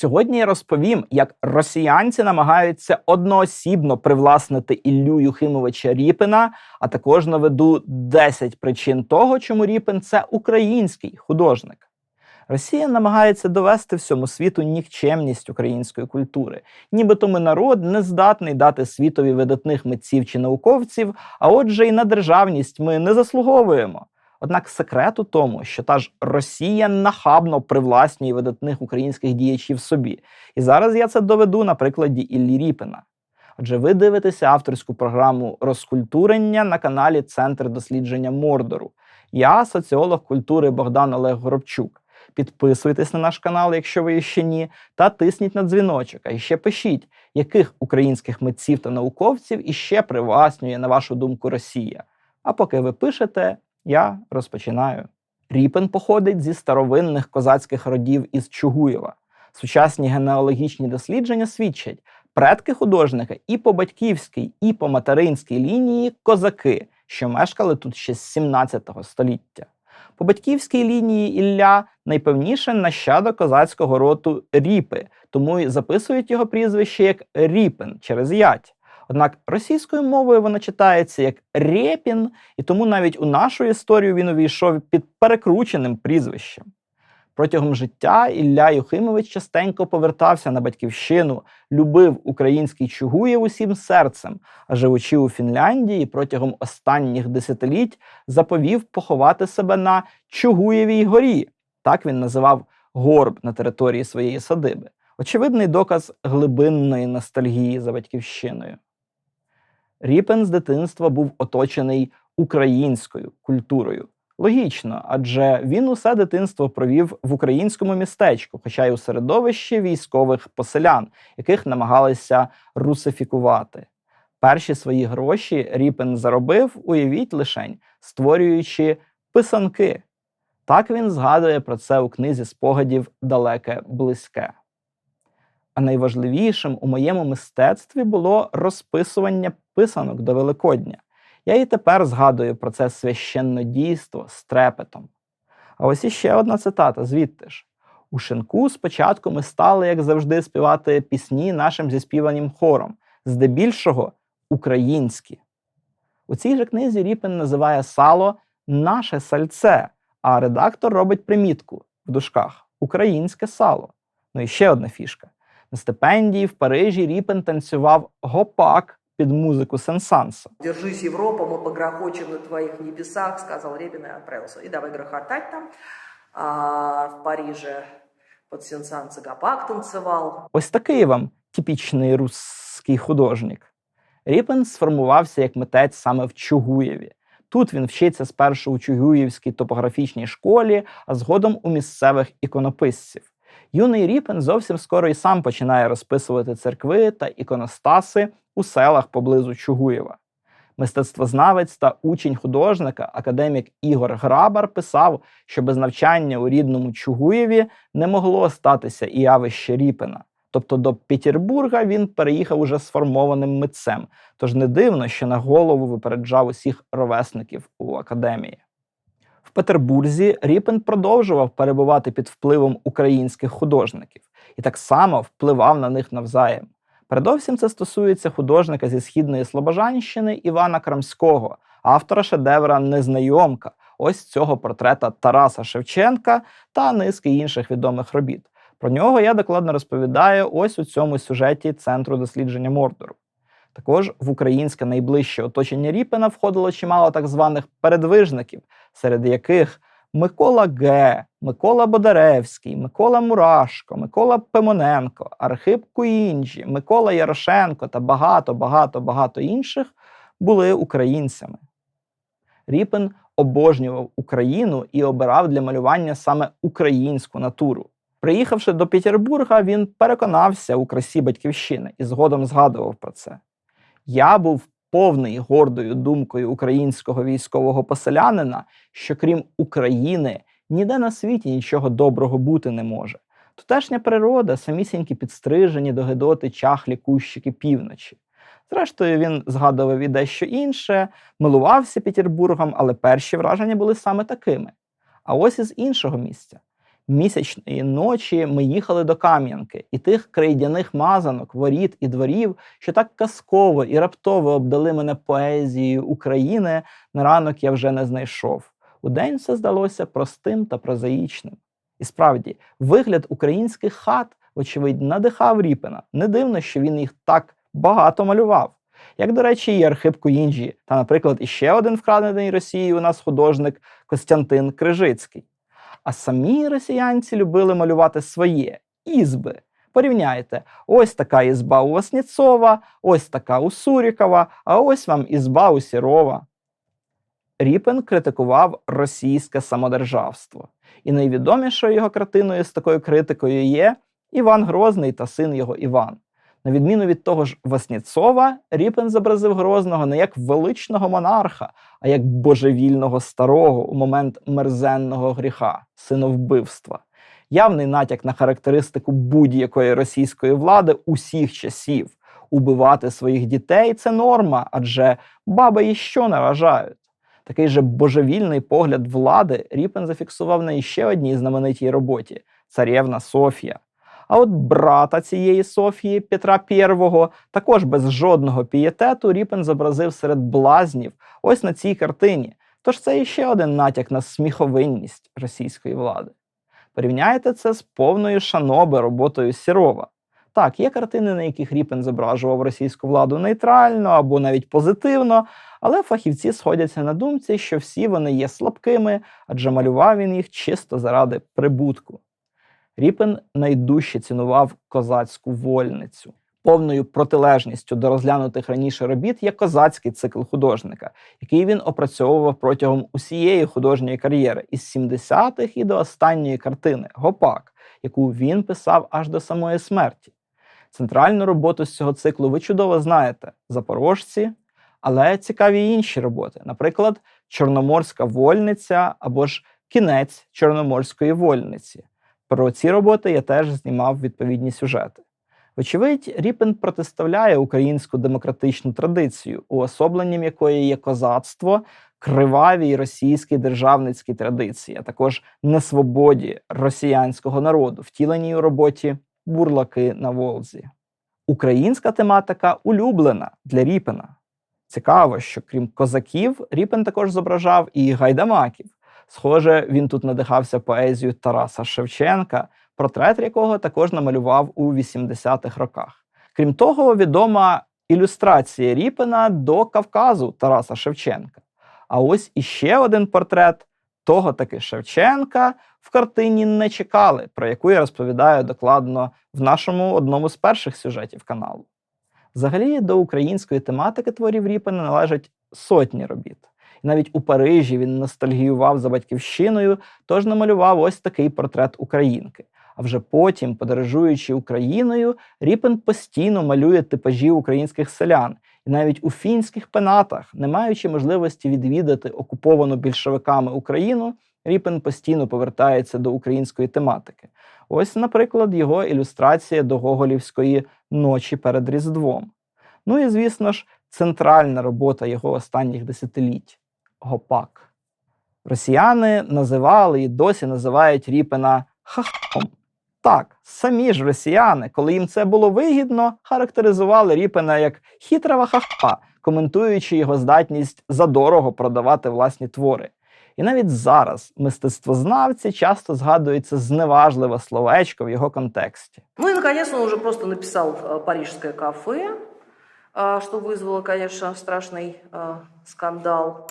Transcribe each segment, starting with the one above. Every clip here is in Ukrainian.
Сьогодні я розповім, як росіянці намагаються одноосібно привласнити Іллю Юхимовича Ріпина, а також наведу 10 причин того, чому Ріпин це український художник. Росія намагається довести всьому світу нікчемність української культури, нібито ми народ не здатний дати світові видатних митців чи науковців, а отже, і на державність ми не заслуговуємо. Однак секрет у тому, що та ж Росія нахабно привласнює видатних українських діячів собі. І зараз я це доведу на прикладі Іллі Ріпина. Отже, ви дивитеся авторську програму розкультурення на каналі Центр дослідження Мордору. Я соціолог культури Богдан Олег Горобчук. Підписуйтесь на наш канал, якщо ви ще ні, та тисніть на дзвіночок. А ще пишіть, яких українських митців та науковців іще привласнює, на вашу думку, Росія. А поки ви пишете, я розпочинаю. Ріпин походить зі старовинних козацьких родів із Чугуєва. Сучасні генеалогічні дослідження свідчать, предки художника і по батьківській, і по материнській лінії козаки, що мешкали тут ще з 17 століття. По батьківській лінії Ілля найпевніше нащадок козацького роту Ріпи, тому й записують його прізвище як Ріпин через ять. Однак російською мовою воно читається як Рєпін, і тому навіть у нашу історію він увійшов під перекрученим прізвищем. Протягом життя Ілля Юхимович частенько повертався на батьківщину, любив український Чугуєв усім серцем, а живучи у Фінляндії протягом останніх десятиліть заповів поховати себе на Чугуєвій горі. Так він називав горб на території своєї садиби. Очевидний доказ глибинної ностальгії за батьківщиною. Ріпен з дитинства був оточений українською культурою. Логічно, адже він усе дитинство провів в українському містечку, хоча й у середовищі військових поселян, яких намагалися русифікувати. Перші свої гроші Ріпен заробив, уявіть лишень, створюючи писанки. Так він згадує про це у книзі спогадів Далеке близьке. А найважливішим у моєму мистецтві було розписування писанок до Великодня. Я і тепер згадую про це священне дійство з трепетом. А ось іще одна цитата звідти ж. У шинку спочатку ми стали, як завжди, співати пісні нашим зіспіваним хором, здебільшого українські. У цій же книзі Ріпин називає сало наше сальце, а редактор робить примітку в дужках українське сало. Ну і ще одна фішка. На стипендії в Парижі Ріпен танцював гопак під музику Сенсанса. Держись, Европа, мы погрохочем на твоих небесах, сказал Репин и отправился. И давай грохотать там. А в Париже под Сенсан Цигапак танцевал. Ось такий вам типічний русський художник. Ріпен сформувався як митець саме в Чугуєві. Тут він вчиться спершу у Чугуївській топографічній школі, а згодом у місцевих іконописців. Юний Ріпен зовсім скоро і сам починає розписувати церкви та іконостаси у селах поблизу Чугуєва. Мистецтвознавець та учень художника, академік Ігор Грабар, писав, що без навчання у рідному Чугуєві не могло статися і явище Ріпена. Тобто до Петербурга він переїхав уже сформованим митцем, тож не дивно, що на голову випереджав усіх ровесників у академії. В Петербурзі Ріпен продовжував перебувати під впливом українських художників і так само впливав на них навзаєм. Передовсім це стосується художника зі східної Слобожанщини Івана Крамського, автора шедевра Незнайомка, ось цього портрета Тараса Шевченка та низки інших відомих робіт. Про нього я докладно розповідаю ось у цьому сюжеті Центру дослідження Мордору. Також в українське найближче оточення Ріпена входило чимало так званих передвижників, серед яких Микола Г., Микола Бодаревський, Микола Мурашко, Микола Пимоненко, Архип Куінджі, Микола Ярошенко та багато, багато, багато інших були українцями. Ріпен обожнював Україну і обирав для малювання саме українську натуру. Приїхавши до Петербурга, він переконався у красі батьківщини і згодом згадував про це. Я був повний гордою думкою українського військового поселянина, що крім України ніде на світі нічого доброго бути не може. Тутешня природа, самісінькі підстрижені до Гедоти чахлі кущики півночі. Зрештою, він згадував і дещо інше, милувався Петербургом, але перші враження були саме такими. А ось із іншого місця. Місячної ночі ми їхали до Кам'янки, і тих крейдяних мазанок, воріт і дворів, що так казково і раптово обдали мене поезією України, на ранок я вже не знайшов. Удень все здалося простим та прозаїчним. І справді, вигляд українських хат, вочевидь, надихав Ріпина. Не дивно, що він їх так багато малював. Як, до речі, і Архип Куінджі, та, наприклад, іще один вкрадений Росією у нас художник Костянтин Крижицький. А самі росіянці любили малювати своє ізби. Порівняйте, ось така ізба у Васнєцова, ось така у Сурікова, а ось вам ізба у Сірова. Ріпин критикував російське самодержавство. І найвідомішою його картиною з такою критикою є Іван Грозний та син його Іван. На відміну від того ж Васнєцова, Ріпин зобразив Грозного не як величного монарха, а як божевільного старого у момент мерзенного гріха, синовбивства. Явний натяк на характеристику будь-якої російської влади усіх часів. Убивати своїх дітей це норма, адже баби і що наражають. Такий же божевільний погляд влади Ріпен зафіксував на іще одній знаменитій роботі Царєвна Софія. А от брата цієї Софії Петра I, також без жодного пієтету, Ріпен зобразив серед блазнів ось на цій картині. Тож це іще один натяк на сміховинність російської влади. Порівняйте це з повною шаноби роботою Сірова. Так, є картини, на яких Ріпен зображував російську владу нейтрально або навіть позитивно, але фахівці сходяться на думці, що всі вони є слабкими, адже малював він їх чисто заради прибутку. Ріпен найдужче цінував козацьку вольницю. Повною протилежністю до розглянутих раніше робіт є козацький цикл художника, який він опрацьовував протягом усієї художньої кар'єри із 70-х і до останньої картини Гопак, яку він писав аж до самої смерті. Центральну роботу з цього циклу ви чудово знаєте запорожці, але цікаві й інші роботи, наприклад, Чорноморська вольниця або ж кінець Чорноморської вольниці. Про ці роботи я теж знімав відповідні сюжети. Вочевидь, Ріпен протиставляє українську демократичну традицію, уособленням якої є козацтво, кривавій російській державницькій традиції, а також несвободі росіянського народу, втіленій у роботі бурлаки на Волзі. Українська тематика улюблена для Ріпена. Цікаво, що крім козаків, Ріпен також зображав і гайдамаків. Схоже, він тут надихався поезією Тараса Шевченка, портрет якого також намалював у 80-х роках. Крім того, відома ілюстрація Ріпена до Кавказу Тараса Шевченка. А ось іще один портрет того таки Шевченка в картині не чекали, про яку я розповідаю докладно в нашому одному з перших сюжетів каналу. Взагалі, до української тематики творів Ріпена належать сотні робіт. Навіть у Парижі він ностальгіював за батьківщиною, тож намалював ось такий портрет українки. А вже потім, подорожуючи Україною, Ріпен постійно малює типажі українських селян, і навіть у фінських пенатах, не маючи можливості відвідати окуповану більшовиками Україну, Ріпен постійно повертається до української тематики. Ось, наприклад, його ілюстрація до Гоголівської ночі перед Різдвом. Ну і, звісно ж, центральна робота його останніх десятиліть гопак. Росіяни називали і досі називають Ріпена хахом. Так, самі ж росіяни, коли їм це було вигідно, характеризували Ріпена як хитрого хахпа, коментуючи його здатність задорого продавати власні твори. І навіть зараз мистецтвознавці часто згадується зневажливе словечко в його контексті. Ну и, наконец, он уже просто написал э, «Парижское кафе», э, что вызвало, конечно, страшный э, скандал,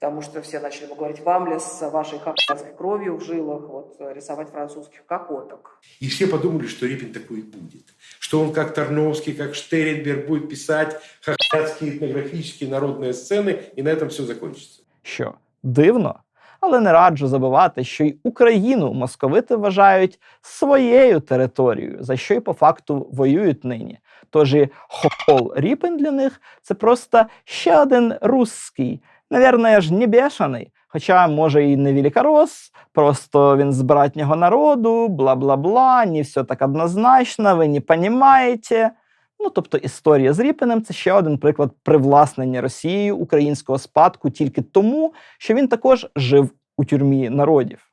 потому что все начали ему говорить, вам ли с вашей хахтянской кровью в жилах вот, э, рисовать французских кокоток. И все подумали, что Репин такой и будет. Что он как Тарновский, как Штеренберг будет писать хохлядские этнографические народные сцены, и на этом все закончится. Що дивно, але не раджу забувати, що й Україну московити вважають своєю територією, за що й по факту воюють нині. Тож і Хохол Ріпен для них це просто ще один русський, навірно, ж не бешений, хоча, може, і не великорос, просто він з братнього народу, бла-бла-бла, не все так однозначно, ви не понімаєте. Ну, тобто історія з Ріпенем це ще один приклад привласнення Росією українського спадку тільки тому, що він також жив у тюрмі народів.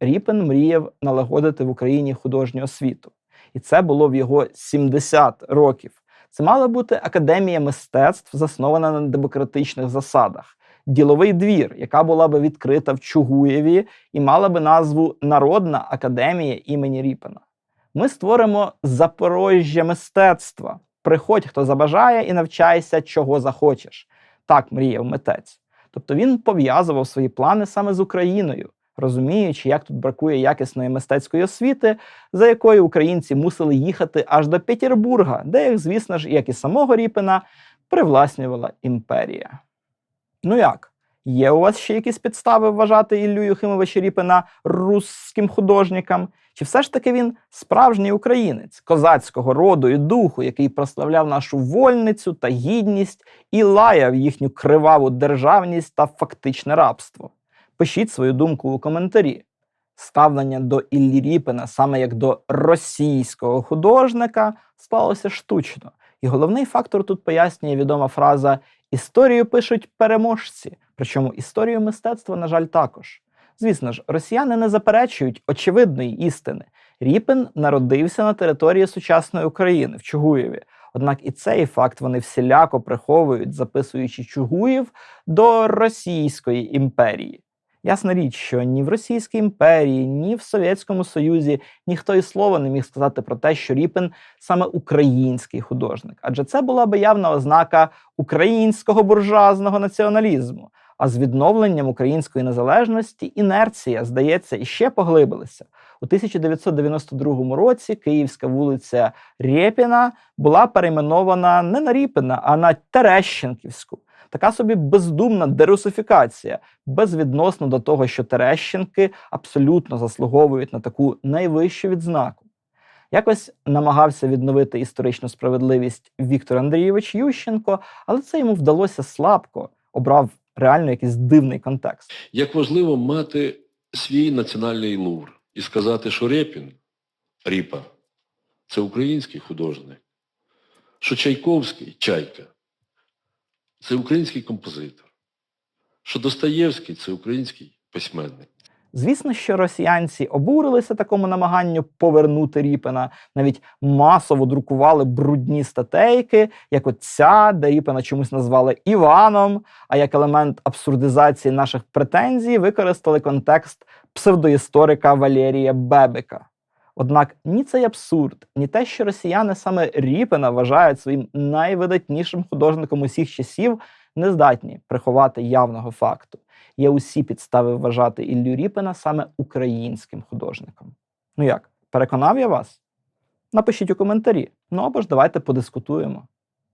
Ріпен мріяв налагодити в Україні художню освіту. І це було в його 70 років. Це мала бути академія мистецтв, заснована на демократичних засадах, діловий двір, яка була би відкрита в Чугуєві і мала би назву Народна академія імені Ріпена. Ми створимо Запорожжя мистецтва. Приходь, хто забажає, і навчайся, чого захочеш. Так мріяв митець. Тобто він пов'язував свої плани саме з Україною, розуміючи, як тут бракує якісної мистецької освіти, за якою українці мусили їхати аж до Петербурга, де їх, звісно ж, як і самого Ріпена, привласнювала імперія. Ну як? Є у вас ще якісь підстави вважати Іллю Юхимовича Ріпена русським художником? Чи все ж таки він справжній українець козацького роду і духу, який прославляв нашу вольницю та гідність і лаяв їхню криваву державність та фактичне рабство? Пишіть свою думку у коментарі. Ставлення до Іллі Ріпена саме як до російського художника склалося штучно. І головний фактор тут пояснює відома фраза Історію пишуть переможці, причому історію мистецтва, на жаль, також. Звісно ж, росіяни не заперечують очевидної істини. Ріпен народився на території сучасної України в Чугуєві. Однак і цей факт вони всіляко приховують, записуючи Чугуїв до Російської імперії. Ясна річ, що ні в Російській імперії, ні в Совєтському Союзі ніхто і слова не міг сказати про те, що Ріпен саме український художник, адже це була би явна ознака українського буржуазного націоналізму. А з відновленням української незалежності інерція, здається, іще поглибилася. У 1992 році Київська вулиця Рєпіна була перейменована не на Ріпіна, а на Терещенківську. Така собі бездумна дерусифікація, безвідносно до того, що Терещенки абсолютно заслуговують на таку найвищу відзнаку. Якось намагався відновити історичну справедливість Віктор Андрійович Ющенко, але це йому вдалося слабко, обрав реально якийсь дивний контекст. Як важливо мати свій національний лувр і сказати, що Репін, Ріпа, це український художник, що Чайковський, Чайка, це український композитор, що Достоєвський це український письменник. Звісно, що росіянці обурилися такому намаганню повернути Ріпена, навіть масово друкували брудні статейки, як от де Ріпена чомусь назвали Іваном, а як елемент абсурдизації наших претензій використали контекст псевдоісторика Валерія Бебека. Однак ні цей абсурд, ні те, що росіяни саме Ріпена вважають своїм найвидатнішим художником усіх часів, не здатні приховати явного факту. Є усі підстави вважати Іллю Ріпена саме українським художником. Ну як, переконав я вас? Напишіть у коментарі. Ну або ж давайте подискутуємо.